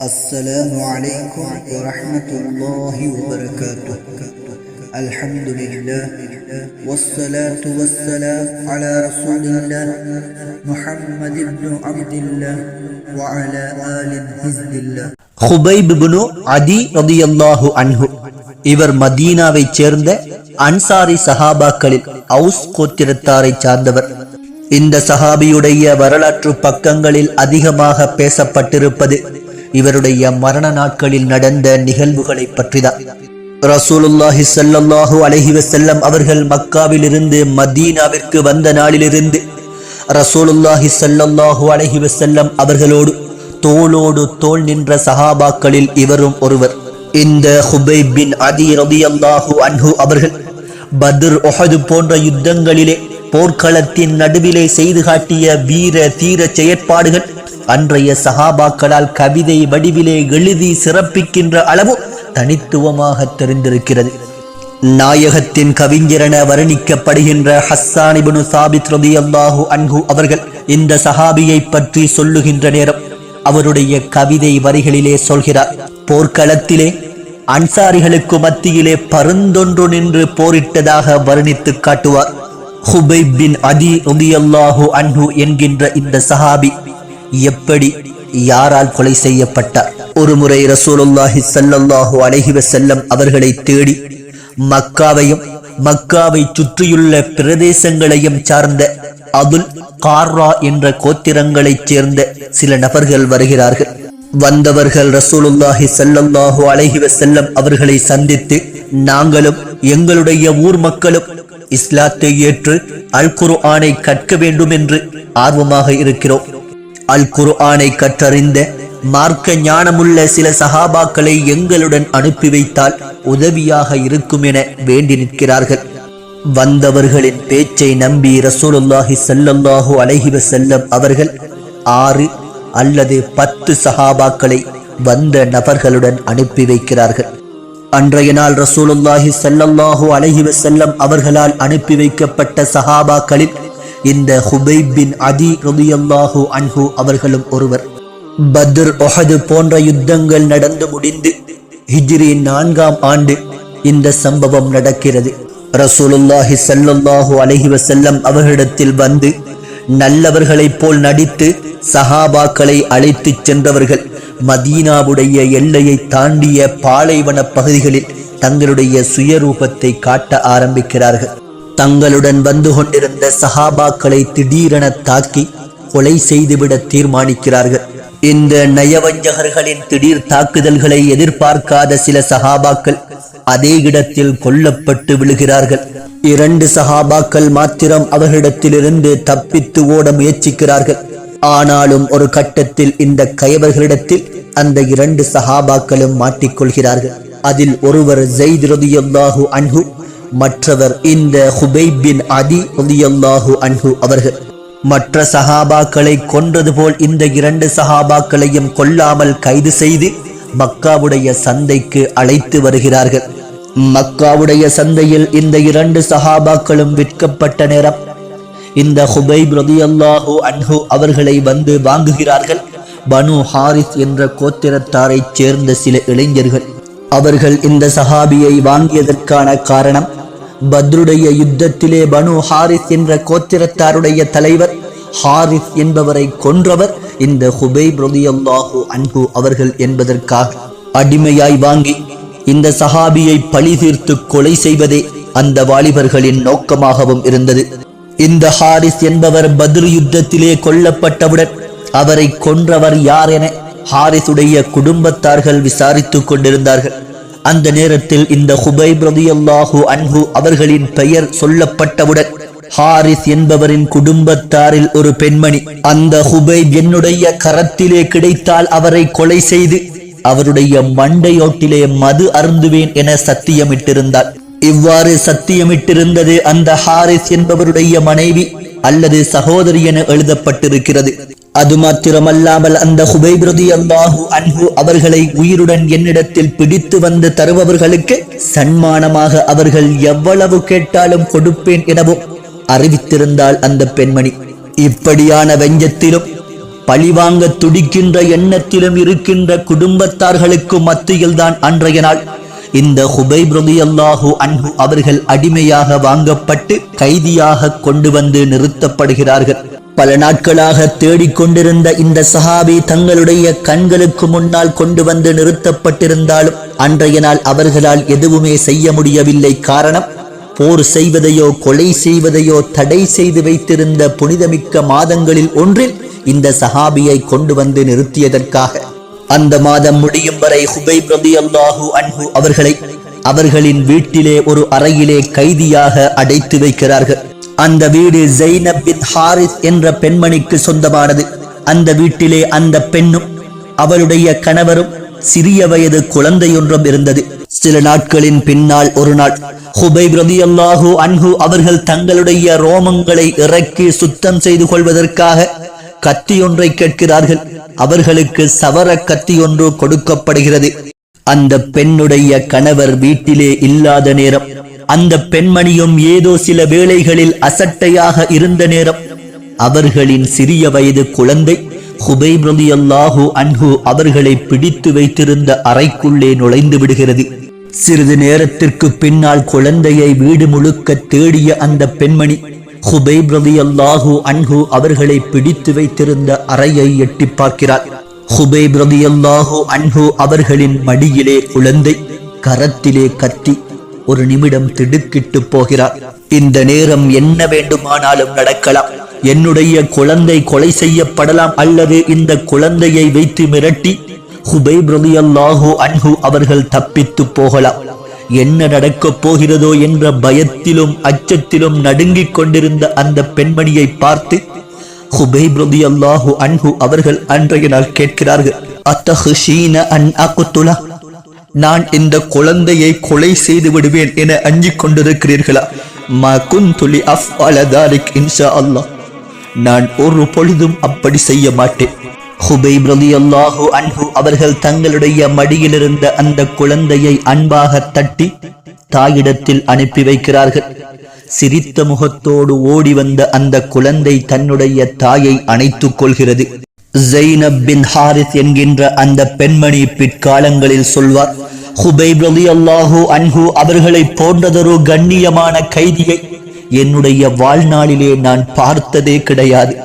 السلام عليكم ورحمة الله وبركاته الحمد لله والصلاة والسلام على رسول الله محمد بن عبد الله وعلى آل حزب الله ஹுபைப் பினு அதி ரதியல்லாஹு அன்ஹு இவர் மதீனாவைச் சேர்ந்த அன்சாரி சஹாபாக்களில் அவுஸ் கோத்திரத்தாரை சார்ந்தவர் இந்த சஹாபியுடைய வரலாற்று பக்கங்களில் அதிகமாக பேசப்பட்டிருப்பது இவருடைய மரண நாட்களில் நடந்த நிகழ்வுகளை பற்றிதான். ரசூலுல்லாஹி சல்லாஹூ அலைஹி செல்லம் அவர்கள் மக்காவிலிருந்து மதீனாவிற்கு வந்த நாளிலிருந்து ரசூலுல்லாஹி சல்லாஹூ அலைஹி செல்லம் அவர்களோடு தோளோடு தோள் நின்ற சஹாபாக்களில் இவரும் ஒருவர். இந்த ஹுபை பின் அதி ரலியல்லாஹு அன்ஹு அவர்கள் பத்ர் ஒஹது போன்ற யுத்தங்களிலே போர்க்களத்தின் நடுவிலே செய்து காட்டிய வீர தீர செயற்பாடுகள் அன்றைய சஹாபாக்களால் கவிதை வடிவிலே எழுதி சிறப்பிக்கின்ற அளவு தனித்துவமாக தெரிந்திருக்கிறது. நாயகத்தின் கவிஞரென வர்ணிக்கப்படுகின்ற ஹஸ்ஸான் இப்னு சாபித் ரலியல்லாஹு அன்ஹு அவர்கள் இந்த சஹாபியை பற்றி சொல்லுகின்ற நேரம் அவருடைய கவிதை வரிகளிலே சொல்கிறார். போர்க்களத்திலே அன்சாரிகளுக்கு மத்தியிலே பருந்தொன்று நின்று போரிட்டதாக வர்ணித்து காட்டுவார். ஹுபை பின் அதி ரலியல்லாஹு அன்ஹு என்கின்ற இந்த சஹாபி எப்படி யாரால் கொலை செய்யப்பட்டார் ஒருமுறை ரசூலுல்லாஹி சல்லல்லாஹு அலைஹி செல்லம் அவர்களை தேடி மக்காவையும் மக்காவை சுற்றியுள்ள பிரதேசங்களையும் சார்ந்த அபுல் கார்ரா என்ற கோத்திரங்களைச் சேர்ந்த சில நபர்கள் வருகிறார்கள். வந்தவர்கள் ரசூலுல்லாஹி சல்லல்லாஹு அலைஹி செல்லம் அவர்களை சந்தித்து நாங்களும் எங்களுடைய ஊர் மக்களும் இஸ்லாத்தை ஏற்று அல் குரு ஆணை கற்க வேண்டும் என்று ஆர்வமாக இருக்கிறோம். அல் குர்ஆனை கற்றறிந்த மார்க்க ஞானமுள்ள சில சஹாபாக்களை எங்களுடன் அனுப்பி வைத்தால் உதவியாக இருக்கும் என வேண்டி நிற்கிறார்கள். வந்தவர்களின் பேச்சை நம்பி ரசூலுல்லாஹி சல்லல்லாஹு அலைஹி செல்லம் அவர்கள் ஆறு அல்லது பத்து சஹாபாக்களை வந்த நபர்களுடன் அனுப்பி வைக்கிறார்கள். அன்றைய நாள் ரசூலுல்லாஹி சல்லல்லாஹு அலைஹி செல்லம் அவர்களால் அனுப்பி வைக்கப்பட்ட சஹாபாக்களில் இந்த ஹுபைப் பின் அதி ரலியல்லாஹு அன்ஹு அவர்களும் ஒருவர். பத்ர் ஒஹது போன்ற யுத்தங்கள் நடந்து முடிந்து ஹிஜ்ரி நான்காம் ஆண்டு இந்த சம்பவம் நடக்கிறது. ரசூலுல்லாஹி சல்லுல்லாஹு அலஹி வசல்லம் அவர்களிடத்தில் வந்து நல்லவர்களைப் போல் நடித்து சஹாபாக்களை அழைத்துச் சென்றவர்கள் மதீனாவுடைய எல்லையை தாண்டிய பாலைவன பகுதிகளில் தங்களுடைய சுயரூபத்தை காட்ட ஆரம்பிக்கிறார்கள். தங்களுடன் வந்து கொண்டிருந்த சஹாபாக்களை திடீரென தாக்கி கொலை செய்துவிட தீர்மானிக்கிறார்கள். இந்த நயவஞ்சகர்களின் திடீர் தாக்குதல்களை எதிர்பார்க்காத சில சஹாபாக்கள் அதே இடத்தில் கொல்லப்பட்டு விழுகிறார்கள். இரண்டு சஹாபாக்கள் மாத்திரம் அவர்களிடத்திலிருந்து தப்பித்து ஓட முயற்சிக்கிறார்கள். ஆனாலும் ஒரு கட்டத்தில் இந்த கயவர்களிடத்தில் அந்த இரண்டு சஹாபாக்களும் மாட்டிக்கொள்கிறார்கள். அதில் ஒருவர் ஜெயித் ரதியல்லாஹு அன்ஹு மற்றவர் இந்த ஹுபைப் பின் அதி ரதியல்லாஹு அன்ஹு அவர்கள். மற்ற சஹாபாக்களை கொன்றது போல் இந்த இரண்டு சஹாபாக்களையும் கொல்லாமல் கைது செய்து மக்காவுடைய சந்தைக்கு அழைத்து வருகிறார்கள். மக்காவுடைய சந்தையில் இந்த இரண்டு சஹாபாக்களும் விற்கப்பட்ட நேரம் இந்த ஹுபைப் ரதியல்லாஹு அன்ஹு அவர்களை வந்து வாங்குகிறார்கள். பனு ஹாரிஸ் என்ற கோத்திரத்தாரைச் சேர்ந்த சில இளைஞர்கள். அவர்கள் இந்த சஹாபியை வாங்கியதற்கான காரணம் பத்ருடைய யுத்தத்திலே பனு ஹாரிஸ் என்ற கோத்திரத்தாருடைய தலைவர் ஹாரிஸ் என்பவரை கொன்றவர் இந்த ஹுபை ரதியல்லாஹு அன்பு அவர்கள் என்பதற்காக. அடிமையாய் வாங்கி இந்த சஹாபியை பழி தீர்த்து கொலை செய்வதே அந்த வாலிபர்களின் நோக்கமாகவும் இருந்தது. இந்த ஹாரிஸ் என்பவர் பத்ரு யுத்தத்திலே கொல்லப்பட்டவுடன் அவரை கொன்றவர் யார் என ஹாரிசுடைய குடும்பத்தார்கள் விசாரித்துக் கொண்டிருந்தார்கள். அந்த நேரத்தில் இந்த ஹுபை பிரதியல்லாஹு அன்பு அவர்களின் பெயர் சொல்லப்பட்டவுடன் ஹாரிஸ் என்பவரின் குடும்பத்தாரில் ஒரு பெண்மணி அந்த ஹுபைப் என்னுடைய கரத்திலே கிடைத்தால் அவரை கொலை செய்து அவருடைய மண்டையோட்டிலே மது அருந்துவேன் என சத்தியமிட்டிருந்தார் இவ்வாறு சத்தியமிட்டிருந்தது அந்த ஹாரிஸ் என்பவருடைய மனைவி அல்லது சகோதரி என எழுதப்பட்டிருக்கிறது. அது மாத்திரமல்லாமல் அந்த ஹுபைபிரதி அல்லாஹு அன்பு அவர்களை உயிருடன் என்னிடத்தில் பிடித்து வந்து தருபவர்களுக்கு சன்மானமாக அவர்கள் எவ்வளவு கேட்டாலும் கொடுப்பேன் எனவும் அறிவித்திருந்தாள் அந்த பெண்மணி. இப்படியான வெஞ்சத்திலும் பழிவாங்க துடிக்கின்ற எண்ணத்திலும் இருக்கின்ற குடும்பத்தார்களுக்கு மத்தியில்தான் அன்றைய நாள். இந்த ஹுபைப் ரலியல்லாஹு அன்பு அவர்கள் அடிமையாக வாங்கப்பட்டு கைதியாக கொண்டு வந்து நிறுத்தப்படுகிறார்கள். பல நாட்களாக தேடிக்கொண்டிருந்த இந்த சஹாபி தங்களுடைய கண்களுக்கு முன்னால் கொண்டு வந்து நிறுத்தப்பட்டிருந்தாலும் அன்றைய நாள் அவர்களால் எதுவுமே செய்ய முடியவில்லை. காரணம் போர் செய்வதையோ கொலை செய்வதையோ தடை செய்து வைத்திருந்த புனிதமிக்க மாதங்களில் ஒன்றில் இந்த சஹாபியை கொண்டு வந்து நிறுத்தியதற்காக. அந்த மாதம் முடியும் வரை ஹுபைப் ரலியல்லாஹு அன்பு அவர்களை அவர்களின் வீட்டிலே ஒரு அறையிலே கைதியாக அடைத்து வைக்கிறார்கள். அந்த வீடு ஜெய்னப் பின் ஹாரிஸ் என்ற பெண்மணிக்கு சொந்தமானது. அந்த வீட்டிலே அந்த பெண்ணும் அவளுடைய கணவரும் சிறிய வயது குழந்தையொன்றும் இருந்தது. சில நாட்களின் பின்னால் ஒரு நாள் ஹுபை பிரதியல்லாஹு அன்ஹு அவர்கள் தங்களுடைய ரோமங்களை இறக்கி சுத்தம் செய்து கொள்வதற்காக கத்தியொன்றை கேட்கிறார்கள். அவர்களுக்கு சவர கத்தி ஒன்று கொடுக்கப்படுகிறது. அந்த பெண்ணுடைய கணவர் வீட்டிலே இல்லாத நேரம் அந்த பெண்மணியும் ஏதோ சில வேளைகளில் அசட்டையாக இருந்த நேரம் அவர்களின் சிறிய வயது குழந்தை ஹுபைப் ரலியல்லாஹு அன்ஹு அவர்களை பிடித்து வைத்திருந்த அறைக்குள்ளே நுழைந்து விடுகிறது. சிறிது நேரத்திற்கு பின்னால் குழந்தையை வீடு முழுக்க தேடிய அந்த பெண்மணி ஹுபைப் ரலியல்லாஹு அன்ஹு அவர்களை பிடித்து வைத்திருந்த அறையை எட்டி பார்க்கிறார். ஹுபைப் ரலியல்லாஹு அன்ஹு அவர்களின் மடியிலே குழந்தை கரத்திலே கத்தி ஒரு நிமிடம் திடுக்கிட்டு போகிறார். இந்த நேரம் என்ன வேண்டுமானாலும் நடக்கலாம். என்னுடைய குழந்தை கொலை செய்யப்படலாம் அல்லது இந்த குழந்தையை வைத்து மிரட்டி ஹுபைப் ரலியல்லாஹு அன்ஹு அவர்கள் தப்பித்து போகலாம். என்ன நடக்கப் போகிறதோ என்ற பயத்திலும் அச்சத்திலும் நடுங்கிக் கொண்டிருந்த அந்த பெண்மணியை பார்த்து ஹுபைப் ரலியல்லாஹு அன்ஹு அவர்கள் அன்றைய நாள் கேட்கிறார்கள் அத்தஹுஷீன அன் அகுத்துலா நான் இந்த குழந்தையை கொலை செய்து விடுவேன் என அஞ்சிக் கொண்டிருக்கிறீர்களா? மா குந்துலி அஃப் அலதாரிக் இன்ஷா அல்லாஹ். நான் ஒரு பொழுதும் அப்படி செய்ய மாட்டேன். ஹுபைப் ரலியல்லாஹு அன்ஹு அவர்கள் தங்களுடைய மடியிலிருந்த அந்த குழந்தையை அன்பாக தட்டி தாயிடத்தில் அனுப்பி வைக்கிறார்கள். சிரித்த முகத்தோடு ஓடி வந்த அந்த குழந்தை தன்னுடைய தாயை அணைத்துக் கொள்கிறது. ஜெய்னப் பின் ஹாரித் என்கின்ற அந்த பெண்மணி பிற்காலங்களில் சொல்வார் ஹுபைப் ரலியல்லாஹு அன்ஹு அவர்களை போன்றதொரு கண்ணியமான கைதியை என்னுடைய வாழ்நாளிலே நான் பார்த்ததே கிடையாது.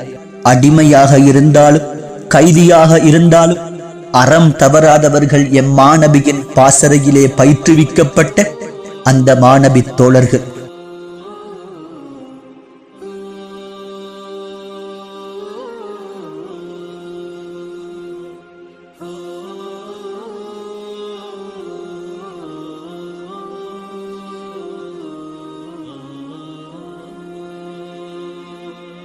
அடிமையாக இருந்தாலும் கைதியாக இருந்தாலும் அறம் தவறாதவர்கள் எம் மாணவியின் பாசறையிலே பயிற்றுவிக்கப்பட்ட அந்த மாணவி தோழர்கள்.